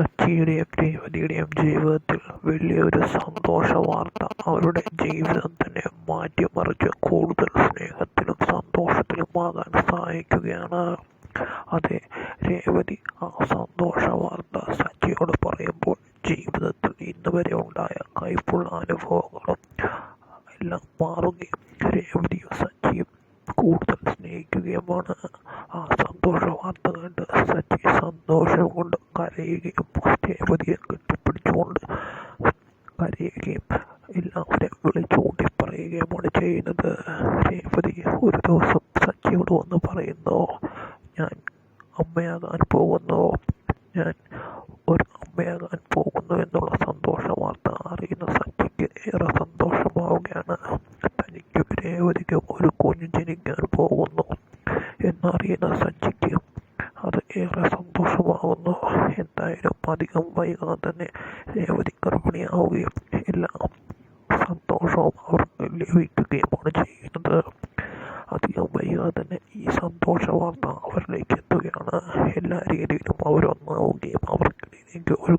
സച്ചിയുടെയും രേവതിയുടെയും ജീവിതത്തിൽ വലിയൊരു സന്തോഷ വാർത്ത അവരുടെ ജീവിതം തന്നെ മാറ്റിമറിച്ച് കൂടുതൽ സ്നേഹത്തിലും സന്തോഷത്തിലും സന്തോഷത്തിലുമാകാൻ സഹായിക്കുകയാണ്. അതെ രേവതി ആ സന്തോഷ വാർത്ത സച്ചിയോട് പറയുമ്പോൾ ജീവിതത്തിൽ ഇന്ന് വരെ ഉണ്ടായ കൈപ്പുള്ള അനുഭവങ്ങളും എല്ലാം മാറുകയും രേവതിയും സച്ചിയും കൂടുതൽ സ്നേഹിക്കുകയുമാണ്. ആ സന്തോഷ വാർത്ത കണ്ട് സച്ചി സന്തോഷം കൊണ്ട് കരയുകയും രേവതിയെ കെട്ടിപ്പിടിച്ചുകൊണ്ട് കരയുകയും എല്ലാവരെയും വിളിച്ചുകൂട്ടി പറയുകയുമാണ് ചെയ്യുന്നത്. രേവതി ഒരു ദിവസം സച്ചിയോട് വന്ന് പറയുന്നു ഞാൻ അമ്മയാകാൻ പോകുന്നു. ഞാൻ ഒരു അമ്മയാകാൻ പോകുന്നു എന്നുള്ള സന്തോഷ വാർത്ത അറിയുന്ന സച്ചിക്ക് ഏറെ സന്തോഷമാവുകയാണ്. തനിക്കും രേവതിക്കും ഒരു കുഞ്ഞ് ജനിക്കാൻ പോകുന്നു എന്നറിയുന്ന അത് ഏറെ സന്തോഷമാകുന്നു എന്തായാലും അധികം വൈകാതെ തന്നെ രേവതി ഗർഭിണിയാവുകയും എല്ലാം സന്തോഷവും അവർക്ക് ലഭിക്കുകയുമാണ് ചെയ്യുന്നത്. അധികം വൈകാതെ തന്നെ ഈ സന്തോഷ വാർത്ത അവരിലേക്ക് എത്തുകയാണ്. എല്ലാ രീതിയിലും അവരൊന്നാവുകയും അവർക്കിടയിലേക്ക് ഒരു